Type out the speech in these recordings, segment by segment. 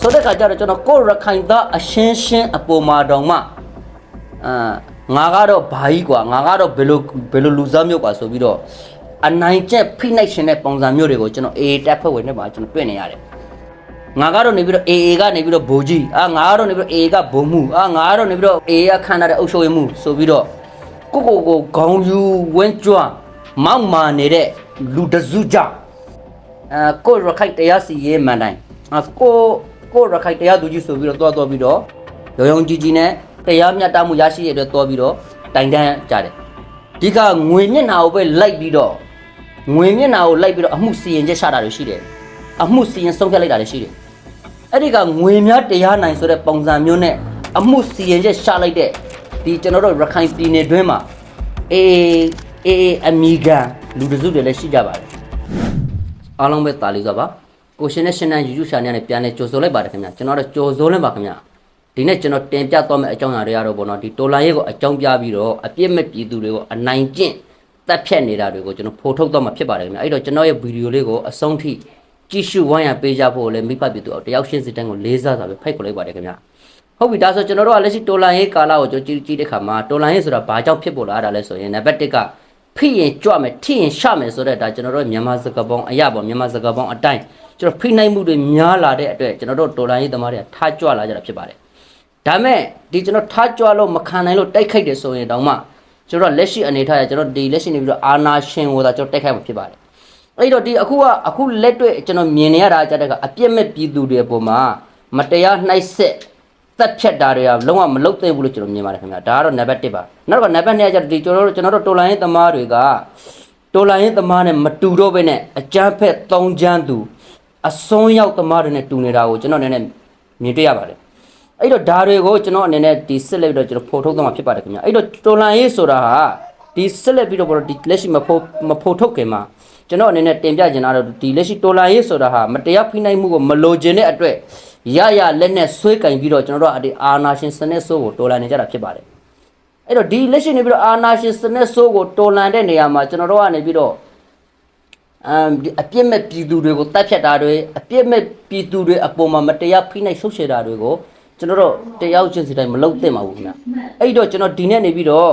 ဆိုတဲ့ခါကျတော့ကျွန်တော်ကိုယ်ရခိုင်သားအရှင်းရှင်းအပေါ်မှာတောင်မှအာငါကတော့ဘာကြီးกว่าငါကတော့ဘယ်လိုဘယ်လိုလူစားမျိုးกว่าဆိုပြီးတော့အနိုင်ကျက်ဖိနှိုက်ရှင်တဲ့ပုံစံမျိုးတွေကိုကျွန်တော်အေးတက်ဖွဲ့ဝင်နေပါကျွန်တော်တွေ့နေရတယ်ငါကတော့နေပြီးတော့ AA ကနေပြီးတော့ဘိုးကြီးအာငါကတော့နေပြီးတော့ AA ကဘုံမှုအာငါကတော့နေပြီးတော့ AA ကခန္ဓာတဲ့အုပ်ချုပ်ရေးမှုဆိုပြီးတော့ကိုကိုကိုခေါင်းယူဝင်းကျွမ်းမောက်မာနေတဲ့လူတစ်စုကြောင့် အဲကိုရခိုင်တရားစီရေးမှန်တိုင်းအကို ကိုရခိုင်တရားသူကြီးဆိုပြီးတော့တွားတွားပြီးတော့ရောင်ရောင်ကြီးကြီးနဲ့တရားမျှတမှုရရှိရတဲ့တွားပြီးတော့တိုင်တန်းကြတယ်ဒီကငွေမျက်နှာကိုပဲလိုက်ပြီးတော့ငွေမျက်နှာကိုလိုက်ပြီးတော့အမှုစီရင်ချက်ချတာတွေရှိတယ်အမှုစီရင်ဆုံးဖြတ်လိုက်တာတွေရှိတယ်အဲ့ဒီကငွေများတရားနိုင်ဆိုတဲ့ပုံစံမျိုးနဲ့အမှုစီရင်ချက်ချလိုက်တဲ့ဒီကျွန်တော်တို့ရခိုင်ပြည်နယ်တွင်းမှာအေးအေးအမီကန်လူတစုတွေလည်းရှိကြပါတယ်အားလုံးပဲတာလီဆိုပါ ကိုရှင်နဲ့ရှင်နဲ့ YouTube channel နဲ့ပြန်လဲကြိုဆိုလိုက်ပါတယ်ခင်ဗျာကျွန်တော်တို့ကြိုဆိုလိုက်ပါခင်ဗျာဒီနေ့ကျွန်တော်တင်ပြသွားမယ့်အကြောင်းအရာတွေကတော့ဗောနော်ဒီတိုလာရေးကိုအကြောင်းပြပြီးတော့အပြစ်မဲ့ပြည်သူတွေကိုအနိုင်ကျင့်တက်ဖြတ်နေတာတွေကိုကျွန်တော်ဖော်ထုတ်တော့မှာဖြစ်ပါတယ်ခင်ဗျာအဲ့တော့ကျွန်တော်ရဲ့ဗီဒီယိုလေးကိုအဆုံးထိကြည့်ရှုဝိုင်းရပေးကြဖို့လည်းမိဖပြည်သူတယောက်ရှင်းစီတန်းကိုလေးစားစွာပဲဖိုက်ခေါ်လိုက်ပါတယ်ခင်ဗျာဟုတ်ပြီဒါဆိုကျွန်တော်တို့ကလက်ရှိတိုလာရေးကာလကိုကျွန်တော်ကြည့်ကြည့်တဲ့ခါမှာတိုလာရေးဆိုတာဘာကြောင့်ဖြစ်ပေါ်လာတာလဲဆိုရင်နံပါတ်1ကဖိရင်ကြွမယ်ထိရင်ရှမယ်ဆိုတဲ့ဒါကျွန်တော်တို့မြန်မာစကားပေါင်းအရာပေါ့မြန်မာစကားပေါင်းအတိုင်း ကျွန်တော်ဖိနိုင်မှုတွေများလာတဲ့အတွက်ကျွန်တော်တို့ဒေါ်လာရေးသမားတွေကထားကြွလာကြတာဖြစ်ပါတယ်ဒါမဲ့ဒီကျွန်တော်ထားကြွလို့မခံနိုင်လို့တိုက်ခိုက်တယ်ဆိုရင်တောင်မှကျွန်တော်လက်ရှိအနေထားရကျွန်တော်ဒီလက်ရှိနေပြီးတော့အာနာရှင်ကိုသာကျွန်တော်တိုက်ခိုက်မှာဖြစ်ပါတယ်အဲ့တော့ဒီအခုကအခုလက်တွေ့ကျွန်တော်မြင်နေရတာကြတဲ့ကအပြစ်မဲ့ပြည်သူတွေအပေါ်မှာမတရားနှိုက်ဆက်သက်ဖြတ်တာတွေကလုံးဝမလုတ်သိမ့်ဘူးလို့ကျွန်တော်မြင်ပါတယ်ခင်ဗျာဒါကတော့နံပါတ်1ပါနောက်ကနံပါတ်2ကကျတော့ဒီကျွန်တော်တို့ကျွန်တော်တို့တော်လိုင်းရေးသမားတွေကတော်လိုင်းရေးသမားနဲ့မတူတော့ဘဲနဲ့အကြမ်းဖက်သုံးချမ်းသူ အစွန်းရောက်သမားတွေနဲ့တူနေတာကိုကျွန်တော်အနေနဲ့မြင်တွေ့ရပါတယ်အဲ့တော့ဒါတွေကိုကျွန်တော်အနေနဲ့ဒီစစ်လက်ပြီးတော့ကျွန်တော်ဖော်ထုတ်သွားမှာဖြစ်ပါတယ်ခင်ဗျာအဲ့တော့တော်လိုင်းရေးဆိုတာဟာဒီစစ်လက်ပြီးတော့ဘောလို့ဒီလက်ရှိမဖော်မဖော်ထုတ်ခင်မှာကျွန်တော်အနေနဲ့တင်ပြချင်တာတော့ဒီလက်ရှိတော်လိုင်းရေးဆိုတာဟာမတရားဖိနှိပ်မှုကိုမလိုချင်တဲ့အတွက်ရရလက်နဲ့ဆွဲကင်ပြီးတော့ကျွန်တော်တို့အဒီအာနာရှင်စနစ်ဆိုးကိုတော်လှန်နေကြတာဖြစ်ပါတယ်အဲ့တော့ဒီလက်ရှိနေပြီးတော့အာနာရှင်စနစ်ဆိုးကိုတော်လှန်တဲ့နေရာမှာကျွန်တော်တို့ကနေပြီးတော့ အမ်ဒီအပြစ်မဲ့ပြည်သူတွေကိုတတ်ဖြတ်တာတွေအပြစ်မဲ့ပြည်သူတွေအပေါ်မှာမတရားဖိနှိပ်ဆုတ်ချတာတွေကိုကျွန်တော်တို့တရားချင်းစီတိုင်းမလုပ်သင့်ပါဘူးခင်ဗျအဲ့တော့ကျွန်တော်ဒီနေ့နေပြီးတော့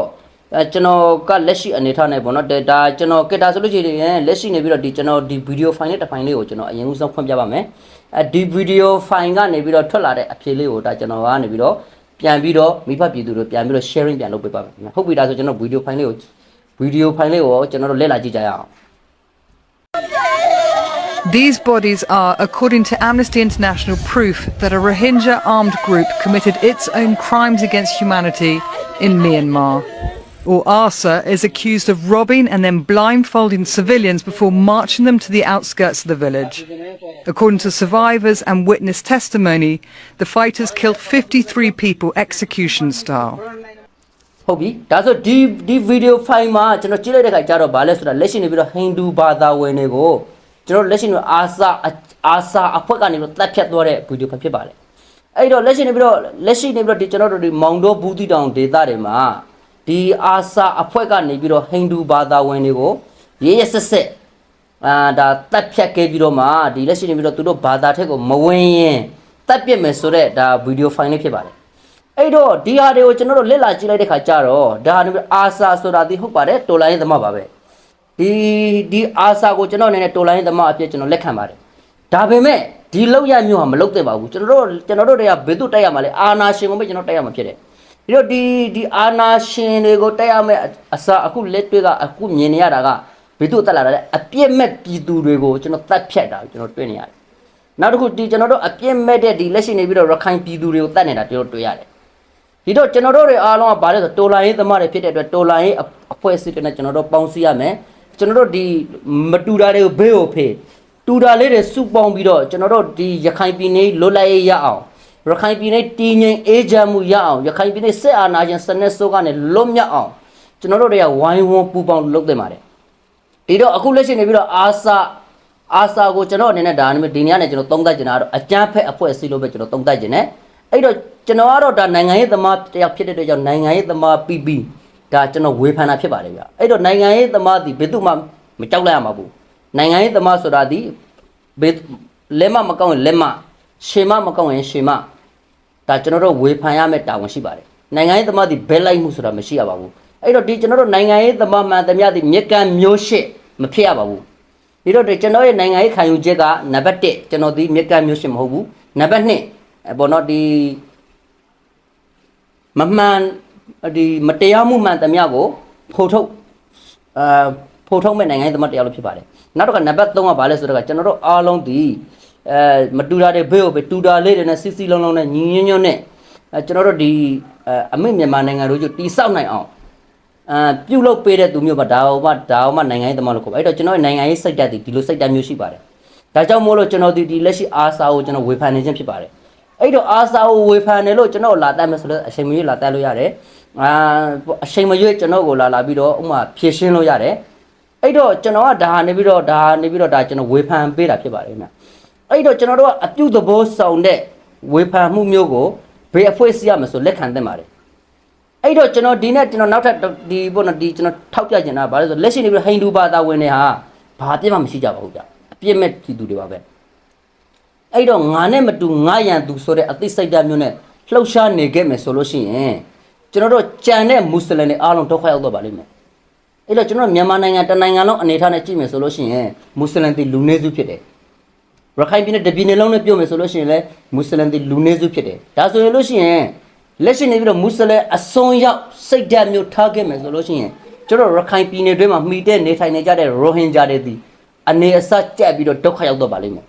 အဲကျွန်တော်ကလက်ရှိအနေထားနဲ့ပေါ့နော်ဒါကျွန်တော်ကစ်တာဆိုလို့ရှိရင်လက်ရှိနေပြီးတော့ဒီကျွန်တော်ဒီဗီဒီယိုဖိုင်လေးတစ်ဖိုင်လေးကိုကျွန်တော်အရင်ဦးဆုံးဖွင့်ပြပါမယ်အဲဒီဗီဒီယိုဖိုင်ကနေပြီးတော့ထွက်လာတဲ့အဖြေလေးကိုဒါကျွန်တော်ကနေပြီးတော့ပြန်ပြီးတော့မိဖပြည်သူတို့ပြန်ပြီးတော့ sharing ပြန်လုပ်ပေးပါမယ်ခင်ဗျဟုတ်ပြီဒါဆိုကျွန်တော်ဗီဒီယိုဖိုင်လေးကိုဗီဒီယိုဖိုင်လေးကိုကျွန်တော်တို့လက်လာကြည့်ကြရအောင် These bodies are, according to Amnesty International, proof that a Rohingya armed group committed its own crimes against humanity in Myanmar. Or ARSA is accused of robbing and then blindfolding civilians before marching them to the outskirts of the village. According to survivors and witness testimony, the fighters killed 53 people execution style. ဟုတ်ပြီဒါဆိုဒီဒီဗီဒီယိုဖိုင်မှာကျွန်တော်ကြည့်လိုက်တဲ့ခါကျတော့ဗာလဲဆိုတာလက်ရှိနေပြီးတော့ဟိန္ဒူဘာသာဝင်တွေကို ကျွန်တော်လက်ရှိနေအာစာအာစာအဖွဲ့ကနေပြီးတော့တက်ဖြတ်သွားတဲ့ဗီဒီယိုဖိုင်ဖြစ်ပါတယ်အဲ့တော့လက်ရှိနေပြီးတော့လက်ရှိနေပြီးတော့ဒီကျွန်တော်တို့ဒီမောင်တော်ဘူးတီတောင်ဒေသတွေမှာဒီအာစာအဖွဲ့ကနေပြီးတော့ဟိန္ဒူဘာသာဝင်တွေကိုရေးရဆက်ဆက်အာဒါတက်ဖြတ်ခဲ့ပြီးတော့မှဒီလက်ရှိနေပြီးတော့သူတို့ဘာသာထက်ကိုမဝင်ရင်တက်ပြစ်မယ်ဆိုတော့ဒါဗီဒီယိုဖိုင်လေးဖြစ်ပါတယ်အဲ့တော့ဒီဟာတွေကိုကျွန်တော်တို့လက်လာကြည့်လိုက်တဲ့ခါကျတော့ဒါဟာနေပြီးအာစာဆိုတာဒီဟုတ်ပါတယ်တော်လိုင်းသမားပါပဲ ဒီဒီအာစာကိုကျွန်တော်အနေနဲ့တော်လိုင်းသမားအဖြစ်ကျွန်တော်လက်ခံပါတယ်ဒါပေမဲ့ဒီလောက်ရမျိုးဟာမလောက်သင့်ပါဘူးကျွန်တော်တို့ကျွန်တော်တို့တွေကဘယ်သူတိုက်ရမှာလဲအာနာရှင်ကိုပဲကျွန်တော်တိုက်ရမှာဖြစ်တယ်ပြီးတော့ဒီဒီအာနာရှင်တွေကိုတိုက်ရမယ့်အစာအခုလက်တွေကအခုမြင်နေရတာကဘယ်သူတက်လာတာလဲအပြစ်မဲ့ပြည်သူတွေကိုကျွန်တော်တတ်ဖြတ်တာကျွန်တော်တွေ့နေရတယ်နောက်တစ်ခုဒီကျွန်တော်တို့အပြစ်မဲ့တဲ့ဒီလက်ရှိနေပြီးတော့ရခိုင်ပြည်သူတွေကိုတတ်နေတာကျွန်တော်တွေ့ရတယ်ဒီတော့ကျွန်တော်တို့တွေအားလုံးကဗါလဲဆိုတော်လိုင်းရေးသမားတွေဖြစ်တဲ့အတွက်တော်လိုင်းရေးအဖွဲ့အစည်းတွေနဲ့ကျွန်တော်တို့ပေါင်းစည်းရမယ် ကျွန်တော်တို့ဒီမတူတာတွေကိုဘေးကိုဖေးတူတာလေးတွေစုပေါင်းပြီးတော့ကျွန်တော်တို့ဒီရခိုင်ပြည်နယ်လွတ်လပ်ရေးရအောင်ရခိုင်ပြည်နယ်တည်ငြိမ်အေးချမ်းမှုရအောင်ရခိုင်ပြည်နယ်စစ်အာဏာရှင်စနစ်ဆိုးကနေလွတ်မြောက်အောင်ကျွန်တော်တို့တွေကဝိုင်းဝန်းပူးပေါင်းလုပ်သင့်ပါတယ်ဒီတော့အခုလက်ရှိနေပြီးတော့အာစာအာစာကိုကျွန်တော်အနေနဲ့ဒါဒီနေ့ကနေကျွန်တော်သုံးသပ်ကျင်တာကတော့အကြမ်းဖက်အဖွဲ့အစည်းလို့ပဲကျွန်တော်သုံးသပ်ကျင်တယ်အဲ့တော့ကျွန်တော်ကတော့ဒါနိုင်ငံရေးသမားတယောက်ဖြစ်တဲ့အတွက်ကြောင့်နိုင်ငံရေးသမားပြီးပြီး ဒါကျွန်တော်ဝေဖန်တာဖြစ်ပါတယ်ဗျအဲ့တော့နိုင်ငံရေးသမားဒီဘယ်သူမှမကြောက်လိုက်ရမှာဘူးနိုင်ငံရေးသမားဆိုတာဒီဘယ်လက်မမကောင်းရင်လက်မရှေမမကောက်ရင်ရှေမဒါကျွန်တော်တို့ဝေဖန်ရမယ့်တာဝန်ရှိပါတယ်နိုင်ငံရေးသမားတွေဘဲလိုက်မှုဆိုတာမရှိရပါဘူးအဲ့တော့ဒီကျွန်တော်တို့နိုင်ငံရေးသမားမှန်သမျှဒီမြက်ကမ်းမျိုးရှစ်မဖြစ်ရပါဘူးဒီတော့ဒီကျွန်တော်ရဲ့နိုင်ငံရေးခံယူချက်ကနံပါတ်1ကျွန်တော်ဒီမြက်ကမ်းမျိုးရှစ်မဟုတ်ဘူးနံပါတ်2အဲပေါ်တော့ဒီမမှန် ဒီမတရားမှုမှန်သမျှကိုဖော်ထုတ်အာဖော်ထုတ်မဲ့နိုင်ငံရေးသမားတရားလို့ဖြစ်ပါတယ်နောက်တစ်ခါနံပါတ်3ကဘာလဲဆိုတော့ကျွန်တော်တို့အားလုံးဒီအဲမတူတာတွေဘေးကိုပဲတူတာလေးတွေနဲ့စီစီလုံးလုံးနဲ့ညီညွတ်ညွတ်နဲ့အဲကျွန်တော်တို့ဒီအဲအမိမြန်မာနိုင်ငံတို့ကျတိဆောက်နိုင်အောင်အာပြုတ်လုပေးတဲ့သူမျိုးပါဒါဟောမှဒါဟောမှနိုင်ငံရေးသမားလို့ခေါ်ပါအဲ့တော့ကျွန်တော်ရဲ့နိုင်ငံရေးစိတ်ဓာတ်ဒီဒီလိုစိတ်ဓာတ်မျိုးရှိပါတယ်ဒါကြောင့်မို့လို့ကျွန်တော်ဒီဒီလက်ရှိအာစာကိုကျွန်တော်ဝေဖန်နေခြင်းဖြစ်ပါတယ်အဲ့တော့အာစာကိုဝေဖန်တယ်လို့ကျွန်တော်လာတတ်မယ်ဆိုတော့အချိန်မရွေးလာတတ်လို့ရတယ် အာအချိန်မရွေးကျွန်တော်ကိုလာလာပြီးတော့ဥမာဖြည့်ရှင်းလို့ရတယ်အဲ့တော့ကျွန်တော်ကဒါဟာနေပြီးတော့ဒါဟာနေပြီးတော့ဒါကျွန်တော်ဝေဖန်ပေးတာဖြစ်ပါတယ်ခင်ဗျအဲ့တော့ကျွန်တော်တို့ကအပြုသဘောဆောင်တဲ့ဝေဖန်မှုမျိုးကိုဘေးအဖွဲ့အစည်းရမယ်ဆိုလက်ခံသင့်ပါတယ်အဲ့တော့ကျွန်တော်ဒီနေ့ကျွန်တော်နောက်ထပ်ဒီပေါ့နော်ဒီကျွန်တော်ထောက်ပြချင်တာဗါလို့ဆိုလက်ရှိနေပြီးဟိန္ဒူဘာသာဝင်တွေဟာဘာအပြစ်မှမရှိကြပါဘူးဗျအပြစ်မဲ့ပြည်သူတွေပါပဲအဲ့တော့ငါနဲ့မတူငါရန်သူဆိုတဲ့အသိစိတ်ဓာတ်မျိုးနဲ့လှုပ်ရှားနေခဲ့မယ်ဆိုလို့ရှိရင် ကျွန်တော်တို့ကြံတဲ့မွတ်စလင်တွေအားလုံးဒုက္ခရောက်တော့ပါလိမ့်မယ်အဲ့တော့ကျွန်တော်မြန်မာနိုင်ငံတနိုင်ငံလုံးအနေထားနဲ့ကြည့်မယ်ဆိုလို့ရှိရင်မွတ်စလင်တွေလူနည်းစုဖြစ်တယ်ရခိုင်ပြည်နယ်တပြည်နယ်လုံးနဲ့ပြောမယ်ဆိုလို့ရှိရင်လည်းမွတ်စလင်တွေလူနည်းစုဖြစ်တယ်ဒါဆိုရင်လို့ရှိရင်လက်ရှိနေပြီးတော့မွတ်စလင်အစွန်ရောက်စိတ်ဓာတ်မျိုးထားခဲ့မယ်ဆိုလို့ရှိရင်ကျွန်တော်ရခိုင်ပြည်နယ်တွင်းမှာမှီတဲ့နေထိုင်နေကြတဲ့ရိုဟင်ဂျာတွေဒီအနေအဆကြက်ပြီးတော့ဒုက္ခရောက်တော့ပါလိမ့်မယ်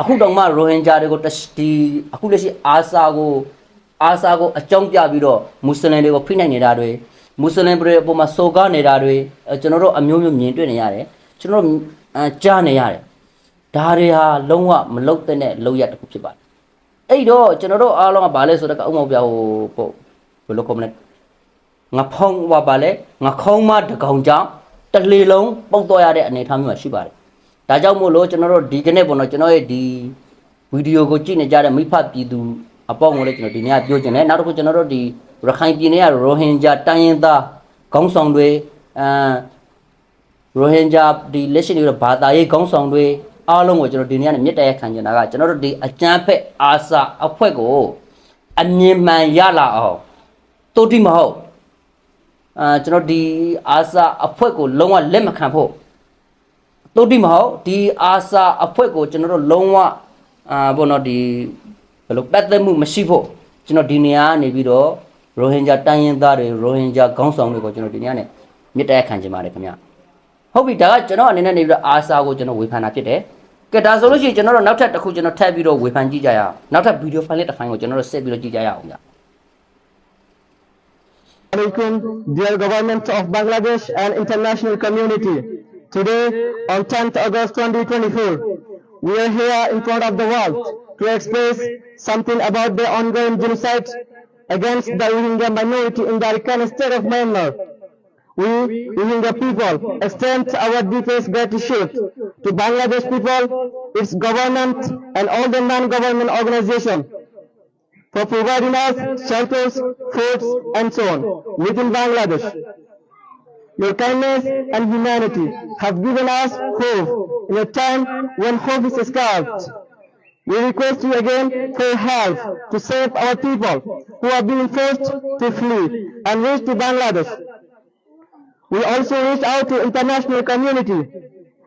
အခုတောင်မှရိုဟင်ဂျာတွေကိုတရှဒီအခုလက်ရှိအာဆာကို အာဆာကိုအကြောင်းပြပြီးတော့မွတ်စလင်တွေကိုဖိနှိပ်နေတာတွေမွတ်စလင်တွေအပေါ်မှာစော်ကားနေတာတွေအဲကျွန်တော်တို့အမျိုးမျိုးမြင်တွေ့နေရတယ်ကျွန်တော်တို့အဲကြားနေရတယ်ဒါတွေဟာလုံးဝမလုတ်တဲ့နဲ့လောက်ရတစ်ခုဖြစ်ပါတယ်အဲ့တော့ကျွန်တော်တို့အားလုံးကဘာလဲဆိုတော့အုံမောက်ပြဟိုပေါ့ဘယ်လိုကောမလဲငါဖုံးဟောပါလဲငါခုံးမတကောင်ကြောင့်တစ်လေလုံးပုတ်တော့ရတဲ့အနေအထားမျိုးမှာရှိပါတယ်ဒါကြောင့်မို့လို့ကျွန်တော်တို့ဒီကနေ့ပေါ့နော်ကျွန်တော်ရဲ့ဒီဗီဒီယိုကိုကြည့်နေကြတဲ့မိဖပြည်သူ အပေါင်းကိုလည်းကျွန်တော်ဒီနေ့ကပြောချင်တယ်နောက်တစ်ခုကျွန်တော်တို့ဒီရခိုင်ပြည်နယ်ကရိုဟင်ဂျာတိုင်းရင်းသားခေါင်းဆောင်တွေအမ်ရိုဟင်ဂျာဒီလက်ရှိနေတဲ့ဘာသာရေးခေါင်းဆောင်တွေအားလုံးကိုကျွန်တော်ဒီနေ့ကနေမြစ်တရခံချင်တာကကျွန်တော်တို့ဒီအကျန်းဖက်အာစာအဖွဲ့ကိုအမြင်မှန်ရလာအောင်တိုးတိမဟုတ်အာကျွန်တော်ဒီအာစာအဖွဲ့ကိုလုံးဝလက်မခံဖို့တိုးတိမဟုတ်ဒီအာစာအဖွဲ့ကိုကျွန်တော်တို့လုံးဝအာဘောနော်ဒီ ဘယ်လိုပတ်သက်မှုမရှိဖို့ကျွန်တော်ဒီနေရာကနေပြီးတော့ရိုဟင်ဂျာတိုင်းရင်းသားတွေရိုဟင်ဂျာခေါင်းဆောင်တွေကိုကျွန်တော်ဒီနေရာနဲ့မြစ်တရခံချင်ပါတယ်ခင်ဗျာဟုတ်ပြီဒါကကျွန်တော်အနေနဲ့နေပြီးတော့အာစာကိုကျွန်တော်ဝေဖန်တာဖြစ်တယ်ကဲဒါဆိုလို့ရှိရင်ကျွန်တော်တို့နောက်ထပ်တစ်ခုကျွန်တော်ထပ်ပြီးတော့ဝေဖန်ကြည့်ကြရအောင်နောက်ထပ်ဗီဒီယိုဖိုင်လေးတစ်ဖိုင်ကိုကျွန်တော်တို့ဆက်ပြီးတော့ကြည့်ကြရအောင်ဗျ Alaikum, dear government of Bangladesh and international community. Today, on 10th August 2024, we are here in front of the world to express something about the ongoing genocide against the Rohingya minority in the Arakan state of Myanmar. We, Rohingya people, extend our deepest gratitude to Bangladesh people, its government, and all the non-government organizations for providing us shelters, foods, and so on within Bangladesh. Your kindness and humanity have given us hope in a time when hope is scarce. We request you again for help to save our people who are being forced to flee and reach to Bangladesh. We also reach out to international community,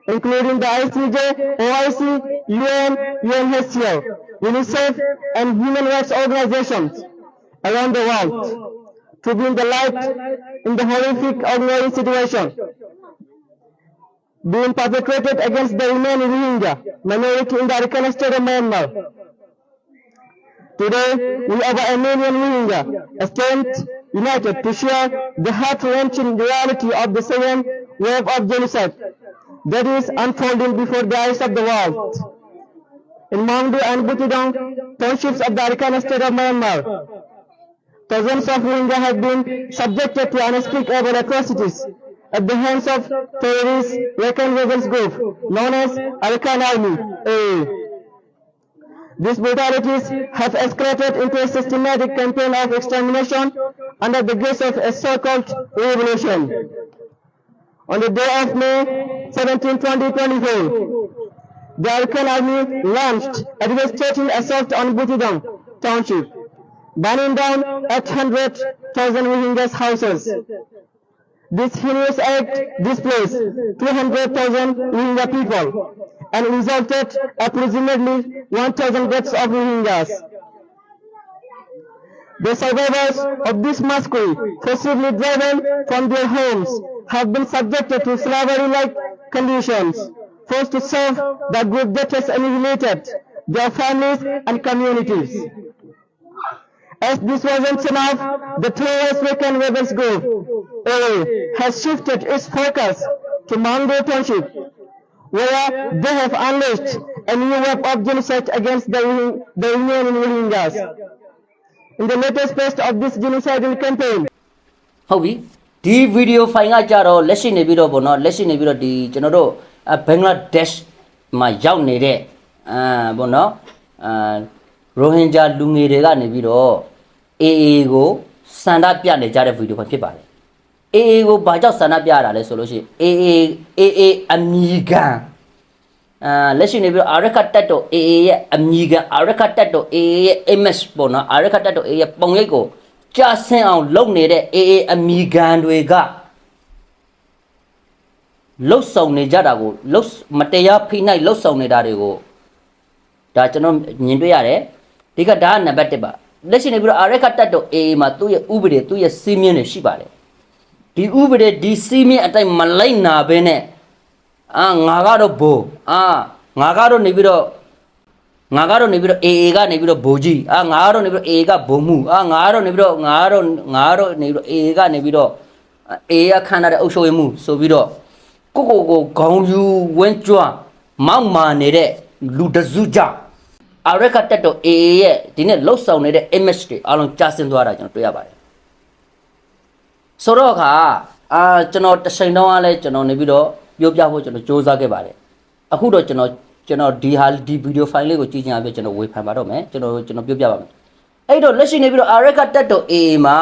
including the ICJ, OIC, UN, UNHCR, UNICEF, and human rights organizations around the world to bring the light in the horrific ongoing situation being perpetrated against the remaining Rohingya minority in the state of Myanmar. Today, we are a million Rohingya stand united to share the heart-wrenching reality of the second wave of genocide that is unfolding before the eyes of the world. In Mangdu and Butidong, townships of the Arakan state of Myanmar, thousands of Rohingya have been subjected to unspeakable atrocities at the hands of terrorist Rakhine Rebels group known as Arakan Army. AA. These brutalities have escalated into a systematic campaign of extermination under the guise of a so-called revolution. On the day of May 17, 2024, the Arakan army launched a devastating assault on Butidam township, burning down 800,000 Rohingyas houses. This heinous act displaced 200,000 Rohingya people and resulted approximately 1,000 deaths of Rohingyas. The survivors of this massacre, forcibly driven from their homes, have been subjected to slavery-like conditions, forced to serve the group that has annihilated their families and communities. As this wasn't enough, the terrorist weekend rebels group AA has shifted its focus to Mango Township, where they have unleashed a new wave of genocide against the, Rohing- the remaining Rohingyas. In the latest phase of this genocidal campaign, ဟုတ်ပြီဒီဗီဒီယိုဖိုင်ကကြတော့လက်ရှိနေပြီးတော့ဗောနော်လက်ရှိနေပြီးတော့ဒီကျွန်တော်တို့အဘင်္ဂလားဒေ့ရှ်မှာရောက်နေတဲ့အာဗောနော်အာရိုဟင်ဂျာလူငယ်တွေကနေပြီးတော့ AA ကိုစန္ဒပြနေကြတဲ့ဗီဒီယိုဖိုင်ဖြစ်ပါတယ် AA ကိုဘာကြောင့်စန္ဒပြရတာလဲဆိုလို့ရှိရင် AA AA အမီကန်အာလက်ရှိနေပြီးတော့အာရခတ်တက်တော့ AA ရဲ့အမီကန်အာရခတ်တက်တော့ AA ရဲ့ image ပေါ့နော်အာရခတ်တက်တော့ AA ရဲ့ပုံရိပ်ကိုကြာဆင်းအောင်လုပ်နေတဲ့ AA အမီကန်တွေကလှုပ်ဆောင်နေကြတာကိုလှုပ်မတရားဖိနှိုက်လှုပ်ဆောင်နေတာတွေကိုဒါကျွန်တော်မြင်တွေ့ရတယ်ဒီကဒါကနံပါတ်1ပါ လက်ရှိနေပြီးတော့အာရခတ်တက်တော့ AA မှာသူ့ရဲ့ဥပဒေသူ့ရဲ့စီးမြင်တွေရှိပါတယ်ဒီဥပဒေဒီစီးမြင့်အတိုင်းမလိုက်နာဘဲနဲ့အာငါကတော့ဘိုးအာငါကတော့နေပြီးတော့ငါကတော့နေပြီးတော့ AA ကနေပြီးတော့ဘိုးကြီးအာငါကတော့နေပြီးတော့ AA ကဘုံမှုအာငါကတော့နေပြီးတော့ငါကတော့ငါကတော့နေပြီးတော့ AA ကနေပြီးတော့ AA ကခန္ဓာတဲ့အုပ်ချုပ်ရေးမှုဆိုပြီးတော့ကိုကိုကိုခေါင်းယူဝင်းကျွမ်းမောက်မာနေတဲ့လူတစ်စုကြောင့် အရက်ခတ်တက်တော့ AA ရဲ့ဒီနေ့လှုပ်ဆောင်နေတဲ့ image တွေအလုံးကျဆင်းသွားတာကျွန်တော်တွေ့ရပါတယ်ဆိုတော့ခါအာကျွန်တော်တစ်ချိန်တော့လဲကျွန်တော်နေပြီးတော့ပြောပြဖို့ကျွန်တော်စူးစမ်းခဲ့ပါတယ်အခုတော့ကျွန်တော်ကျွန်တော်ဒီဟာဒီဗီဒီယိုဖိုင်လေးကိုကြည့်ချင်အောင်ကျွန်တော်ဝေဖန်ပါတော့မယ်ကျွန်တော်ကျွန်တော်ပြောပြပါမယ်အဲ့တော့လက်ရှိနေပြီးတော့အာရက်ကတက်တော့ AA မှာ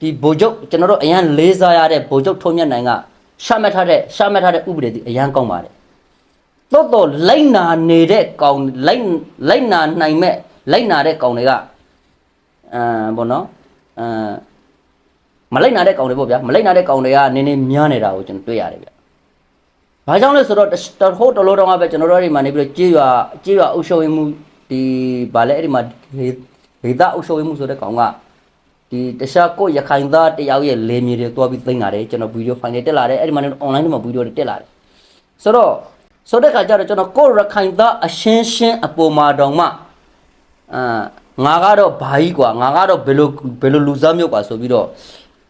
ဒီဗိုလ်ချုပ်ကျွန်တော်တို့အရန်လေးစားရတဲ့ဗိုလ်ချုပ်ထုံးမြတ်နိုင်ကရှာမှတ်ထားတဲ့ရှာမှတ်ထားတဲ့ဥပဒေဒီအရန်ကောင်းပါတယ် တော့တော့လိုက်နာနေတဲ့ကောင်လိုက်လိုက်နာနိုင်မဲ့လိုက်နာတဲ့ကောင်တွေကအာဘောနော်အာမလိုက်နာတဲ့ကောင်တွေပေါ့ဗျာမလိုက်နာတဲ့ကောင်တွေကနည်းနည်းများနေတာကိုကျွန်တော်တွေ့ရတယ်ဗျ။ဘာကြောင့်လဲဆိုတော့တတဟိုတလို့တော့ပဲကျွန်တော်တို့အဲ့ဒီမှာနေပြီးတော့ကြေးရွာကြေးရွာအုပ်ချုပ်ရေးမှုဒီဗာလဲအဲ့ဒီမှာဒေဒေသအုပ်ချုပ်ရေးမှုဆိုတဲ့ကောင်ကဒီတခြားကိုယ့်ရခိုင်သားတယောက်ရဲ့လေမြေတွေတွားပြီးသိမ်းလာတယ်ကျွန်တော်ဗီဒီယိုဖိုင်တွေတက်လာတယ်အဲ့ဒီမှာနေ online တွေမှာဗီဒီယိုတွေတက်လာတယ်ဆိုတော့ ဆိုတဲ့ခါကျတော့ကျွန်တော်ကိုယ့်ရခိုင်သားအရှင်းရှင်းအပေါ်မှာတောင်မှ အာငါကတော့ဘာကြီးกว่าငါကတော့ဘယ်လိုဘယ်လိုလူစားမျိုးกว่าဆိုပြီးတော့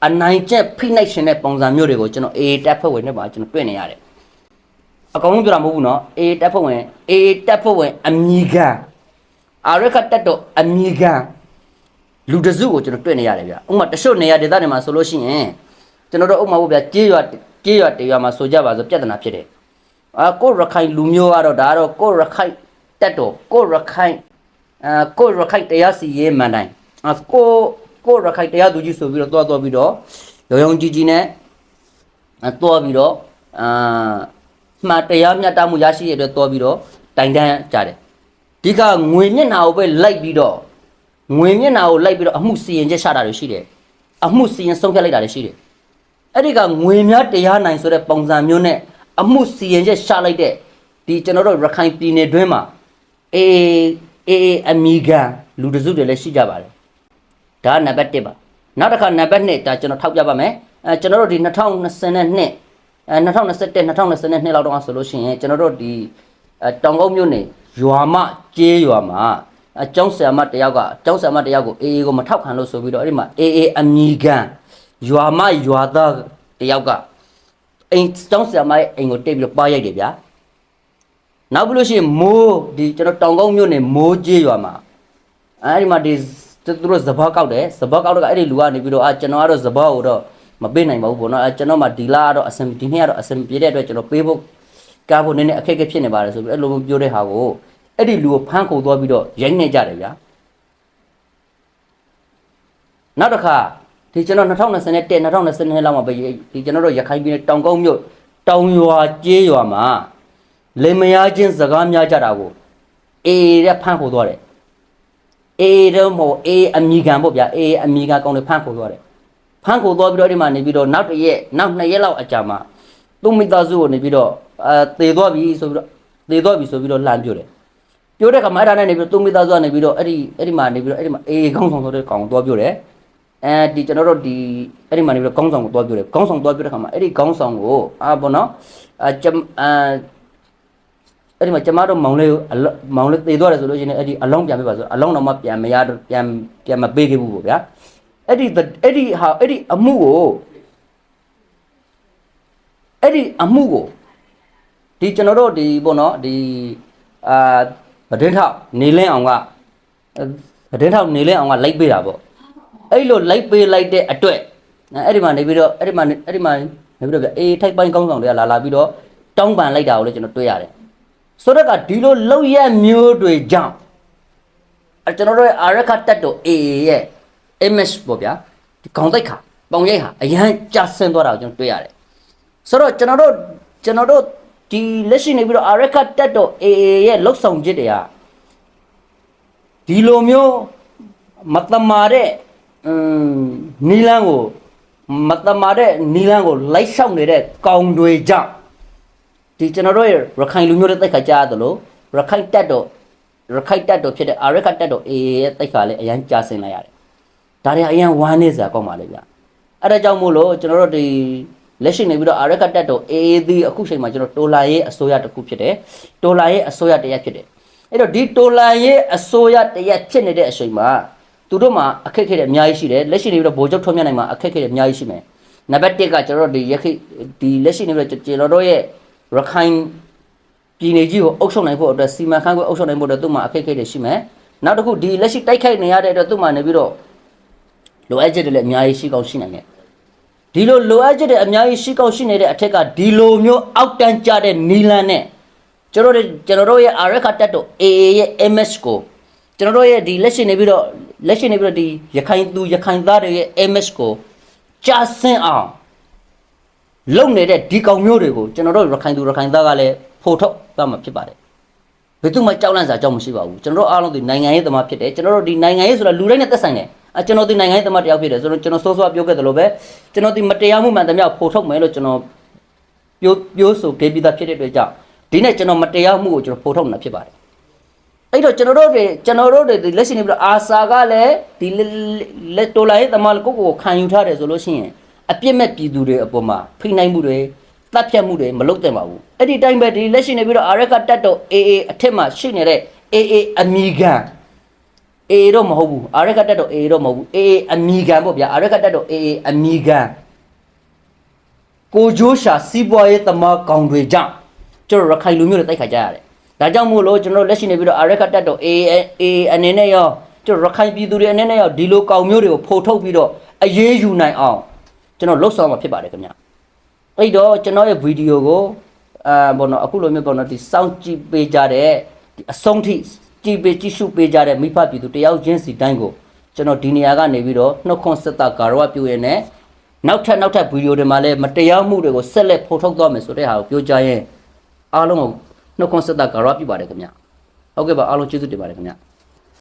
အနိုင်ကျက်ဖိနှိုက်ရှင်တဲ့ပုံစံမျိုးတွေကိုကျွန်တော် A တက်ဖွဲ့ဝင်နဲ့ပါကျွန်တော်တွေ့နေရတယ်အကောင်လုံးပြောတာမဟုတ်ဘူးเนาะ A တက်ဖွဲ့ဝင် A တက်ဖွဲ့ဝင်အမီကန်အာရခတက်တော့အမီကန်လူတစုကိုကျွန်တော်တွေ့နေရတယ်ဗျဥပမာတချို့နေရာဒေသတွေမှာဆိုလို့ရှိရင်ကျွန်တော်တို့ဥပမာပေါ့ဗျကြေးရွာကြေးရွာတရွာမှာဆိုကြပါဆိုပြဿနာဖြစ်တယ် အာကိုရခိုင်လူမျိုးကတော့ဒါကတော့ကိုရခိုင်တက်တော့ကိုရခိုင်အာကိုရခိုက်တရားစီရေးမှန်တိုင်းအာကိုကိုရခိုက်တရားသူကြီးဆိုပြီးတော့တွားတွားပြီးတော့ရောင်ရောင်ကြီးကြီးနဲ့အတွားပြီးတော့အာမှန်တရားမျှတမှုရရှိရတဲ့တွားပြီးတော့တိုင်တန်းကြတယ်ဒီကငွေမျက်နှာကိုပဲလိုက်ပြီးတော့ငွေမျက်နှာကိုလိုက်ပြီးတော့အမှုစီရင်ချက်ရှာတာတွေရှိတယ်အမှုစီရင်ဆုံးဖြတ်လိုက်တာတွေရှိတယ်အဲ့ဒီကငွေများတရားနိုင်ဆိုတဲ့ပုံစံမျိုးနဲ့ အမှုစီရင်ချက်ရှာလိုက်တဲ့ဒီကျွန်တော်တို့ရခိုင်ပြည်နယ်တွင်းမှာအေးအေးအမီကန်လူတစုတွေလည်းရှိကြပါတယ်ဒါကနံပါတ်1ပါနောက်တစ်ခါနံပါတ်2ဒါကျွန်တော်ထောက်ပြပါမယ်အဲကျွန်တော်တို့ဒီ2022အဲ2021 2022လောက်တော့ဆိုလို့ရှိရင်ကျွန်တော်တို့ဒီအဲတောင်ကုန်းမြို့နယ်ရွာမကျေးရွာမှာအကျောင်းဆရာမတယောက်ကကျောင်းဆရာမတယောက်ကိုအေးအေးကိုမထောက်ခံလို့ဆိုပြီးတော့အဲ့ဒီမှာအေးအေးအမီကန်ရွာမရွာသားတယောက်က အိမ်ကျောင်းဆရာမရဲ့အိမ်ကိုတိတ်ပြီးတော့ပါရိုက်တယ်ဗျာနောက်ပြီးလို့ရှိရင်မိုးဒီကျွန်တော်တောင်ကုန်းမြို့နယ်မိုးကျေးရွာမှာအဲဒီမှာဒီသူတို့စဘာကောက်တယ်စဘာကောက်တော့အဲ့ဒီလူကနေပြီးတော့အာကျွန်တော်ကတော့စဘာကိုတော့မပေးနိုင်ပါဘူးပေါ့နော်အဲကျွန်တော်မှဒီလာကတော့အစင်ဒီနေ့ကတော့အစင်ပြေတဲ့အတွက်ကျွန်တော်ပေးဖို့ကားဖို့နည်းနည်းအခက်အခဲဖြစ်နေပါတယ်ဆိုပြီးအဲ့လိုမျိုးပြောတဲ့ဟာကိုအဲ့ဒီလူကိုဖမ်းခုံသွားပြီးတော့ရိုက်နေကြတယ်ဗျာနောက်တစ်ခါ ဒီကျွန်တော်2021 2022လောက်မှာပဲဒီကျွန်တော်တို့ရခိုင်ပြည်နယ်တောင်ကုန်းမြို့တောင်ရွာကျေးရွာမှာလေမယားချင်းစကားများကြတာကိုအေးတဲ့ဖန့်ခိုသွားတယ်အေးတော့မဟုတ်အေးအမိခံပေါ့ဗျာအေးအမိခံကောင်းတယ်ဖန့်ခိုသွားတယ်ဖန့်ခိုသွားပြီးတော့ဒီမှာနေပြီးတော့နောက်တစ်ရက်နောက်နှစ်ရက်လောက်အကြာမှာသူ့မိသားစုကိုနေပြီးတော့အဲသေသွားပြီဆိုပြီးတော့သေသွားပြီဆိုပြီးတော့လှမ်းပြတယ်ပြောတဲ့ခါမှာအဲ့ဒါနဲ့နေပြီးတော့သူ့မိသားစုကနေပြီးတော့အဲ့ဒီအဲ့ဒီမှာနေပြီးတော့အဲ့ဒီမှာအေးကောင်းဆောင်ဆိုတဲ့ကောင်ကိုသွားပြောတယ် အဲဒီကျွန်တော်တို့ဒီအဲ့ဒီမှာနေပြီးတော့ကောင်းဆောင်ကိုသွားပြောတယ်ကောင်းဆောင်သွားပြောတဲ့ခါမှာအဲ့ဒီကောင်းဆောင်ကိုအာဘောနော်အာကျမအာအဲ့ဒီမှာကျမတို့မောင်လေးကိုအလောမောင်လေးသေသွားတယ်ဆိုလို့ရှိရင်အဲ့ဒီအလောင်းပြန်ပေးပါဆိုအလောင်းတော့မှပြန်မရတော့ပြန်ပြန်မပေးခဲ့ဘူးပေါ့ဗျာအဲ့ဒီအဲ့ဒီဟာအဲ့ဒီအမှုကိုအဲ့ဒီအမှုကိုဒီကျွန်တော်တို့ဒီပေါ့နော်ဒီအာဗဒင်းထောက်နေလင်းအောင်ကဗဒင်းထောက်နေလင်းအောင်ကလိုက်ပေးတာပေါ့ အဲ့လိုလိုက်ပေးလိုက်တဲ့အတွက်အဲ့ဒီမှာနေပြီးတော့အဲ့ဒီမှာအဲ့ဒီမှာနေပြီးတော့ဗျအေးထိုက်ပိုင်းကောင်းဆောင်တွေကလာလာပြီးတော့တောင်းပန်လိုက်တာကိုလည်းကျွန်တော်တွေ့ရတယ်ဆိုတော့ကဒီလိုလောက်ရက်မျိုးတွေကြောင့်အကျွန်တော်တို့ရဲ့အာရခတက်တော် AA ရဲ့ image ပေါ့ဗျာဒီခေါင်းတိုက်ခါပေါင်ရိုက်ဟာအရန်ကျဆင်းသွားတာကိုကျွန်တော်တွေ့ရတယ်ဆိုတော့ကျွန်တော်တို့ကျွန်တော်တို့ဒီလက်ရှိနေပြီးတော့အာရခတက်တော် AA ရဲ့လှုပ်ဆောင်ချက်တွေကဒီလိုမျိုးမတမာတဲ့အင်း နီလန်းကိုမတမာတဲ့နီလန်းကိုလိုက်လျှောက်နေတဲ့ကောင်တွေကြောင့်ဒီကျွန်တော်တို့ရဲ့ရခိုင်လူမျိုးတွေတိုက်ခါကြားရတယ်လို့ရခိုင်တက်တော့ရခိုင်တက်တော့ဖြစ်တဲ့အာရခတက်တော့အေးရဲ့တိုက်ခါလည်းအရန်ကြာဆင်လိုက်ရတယ်။ဒါတွေအရန်ဝမ်းနေစရာကောင်းပါလေဗျ။အဲ့ဒါကြောင့်မို့လို့ကျွန်တော်တို့ဒီလက်ရှိနေပြီးတော့အာရခတက်တော့အေးဒီအခုချိန်မှာကျွန်တော်တိုလာရဲ့အစိုးရတစ်ခုဖြစ်တယ်။တိုလာရဲ့အစိုးရတစ်ရက်ဖြစ်တယ်။အဲ့တော့ဒီတိုလာရဲ့အစိုးရတစ်ရက်ဖြစ်နေတဲ့အချိန်မှာ သူတို့မှာအခက်အခဲတွေအများကြီးရှိတယ်။လက်ရှိနေပြီးတော့ဗိုလ်ချုပ်ထွန်းမြတ်နိုင်မှာအခက်အခဲတွေအများကြီးရှိမယ်။နံပါတ်1ကကျွန်တော်တို့ဒီရခိဒီလက်ရှိနေပြီးတော့ကျွန်တော်တို့ရဲ့ရခိုင်ပြည်နယ်ကြီးကိုအုပ်ချုပ်နိုင်ဖို့အတွက်စီမံခန့်ခွဲအုပ်ချုပ်နိုင်ဖို့အတွက်သူ့မှာအခက်အခဲတွေရှိမယ်။နောက်တစ်ခုဒီလက်ရှိတိုက်ခိုက်နေရတဲ့အတွက်သူ့မှာနေပြီးတော့လိုအပ်ချက်တွေလည်းအများကြီးရှိကောင်းရှိနိုင်တယ်။ဒီလိုလိုအပ်ချက်တွေအများကြီးရှိကောင်းရှိနေတဲ့အထက်ကဒီလိုမျိုးအောက်တန်းကြတဲ့နီလန်နဲ့ကျွန်တော်တို့ကျွန်တော်တို့ရဲ့အာရခတက်တော့ AA ရဲ့ MS ကိုကျွန်တော်တို့ရဲ့ဒီလက်ရှိနေပြီးတော့ လက်ရှိနေပြီးတော့ဒီရခိုင်သူရခိုင်သားတွေရဲ့ MS ကိုကြာဆင်းအောင်လုံနေတဲ့ဒီကောင်မျိုးတွေကိုကျွန်တော်တို့ရခိုင်သူရခိုင်သားကလည်းဖိုထုတ်သွားမှာဖြစ်ပါတယ်ဘယ်သူမှကြောက်လန့်စရာအကြောင်းမရှိပါဘူးကျွန်တော်တို့အားလုံးဒီနိုင်ငံရေးသမားဖြစ်တယ်ကျွန်တော်တို့ဒီနိုင်ငံရေးဆိုတာလူတိုင်းနဲ့သက်ဆိုင်တယ်အကျွန်တော်ဒီနိုင်ငံရေးသမားတယောက်ဖြစ်တယ်ဆိုတော့ကျွန်တော်စိုးစိုးပြောခဲ့တယ်လို့ပဲကျွန်တော်ဒီမတရားမှုမှန်သမျှဖိုထုတ်မယ်လို့ကျွန်တော်ပြောပြောဆိုခဲ့ပြီးသားဖြစ်တဲ့အတွက်ကြောင့်ဒီနေ့ကျွန်တော်မတရားမှုကိုကျွန်တော်ဖိုထုတ်နေတာဖြစ်ပါတယ် အဲ့တော့ကျွန်တော်တို့တွေကျွန်တော်တို့တွေဒီလက်ရှိနေပြီးတော့အာစာကလည်းဒီလက်တိုလာရေးသမားကိုကိုကိုခံယူထားတယ်ဆိုလို့ရှိရင်အပြစ်မဲ့ပြည်သူတွေအပေါ်မှာဖိနှိုင်းမှုတွေတပ်ဖြတ်မှုတွေမလုပ်သင့်ပါဘူးအဲ့ဒီတိုင်းပဲဒီလက်ရှိနေပြီးတော့အာရကတတ်တော့ AA အထက်မှာရှိနေတဲ့ AA အမီခံ AA တော့မဟုတ်ဘူးအာရကတတ်တော့ AA တော့မဟုတ်ဘူး AA အမီခံပေါ့ဗျာအာရကတတ်တော့ AA အမီခံကိုဂျိုးရှာစီးပွားရေးသမားကောင်တွေကြောင့်ကျွန်တော်ရခိုင်လူမျိုးတွေတိုက်ခါကြရတယ် ဒါကြောင့်မို့လို့ကျွန်တော်လက်ရှိနေပြီးတော့အာရကတတ်တော့ AA AA အနေနဲ့ရောကျွန်တော်ရခိုင်ပြည်သူတွေအနေနဲ့ရောဒီလိုကောင်မျိုးတွေကိုဖုံထုတ်ပြီးတော့အရေးယူနိုင်အောင်ကျွန်တော်လှုပ်ဆောင်မှာဖြစ်ပါတယ်ခင်ဗျအဲ့တော့ကျွန်တော်ရဲ့ဗီဒီယိုကိုအာဘောနော်အခုလိုမျိုးပေါ့နော်ဒီစောင့်ကြည့်ပေးကြတဲ့ဒီအဆုံးထိကြည့်ပေးကြည့်ရှုပေးကြတဲ့မိဖပြည်သူတယောက်ချင်းစီတိုင်းကိုကျွန်တော်ဒီနေရာကနေပြီးတော့နှုတ်ခွန်းဆက်တာကာရဝပြုရနေနောက်ထပ်နောက်ထပ်ဗီဒီယိုတွေမှာလည်းမတရားမှုတွေကိုဆက်လက်ဖော်ထုတ်သွားမယ်ဆိုတဲ့ဟာကိုပြောကြရင်အားလုံးကို နှုတ်ခွန်းဆက်တာကာရဝပြုပါတယ်ခင်ဗျဟုတ်ကဲ့ပါအားလုံးကျေးဇူးတင်ပါတယ်ခင်ဗျ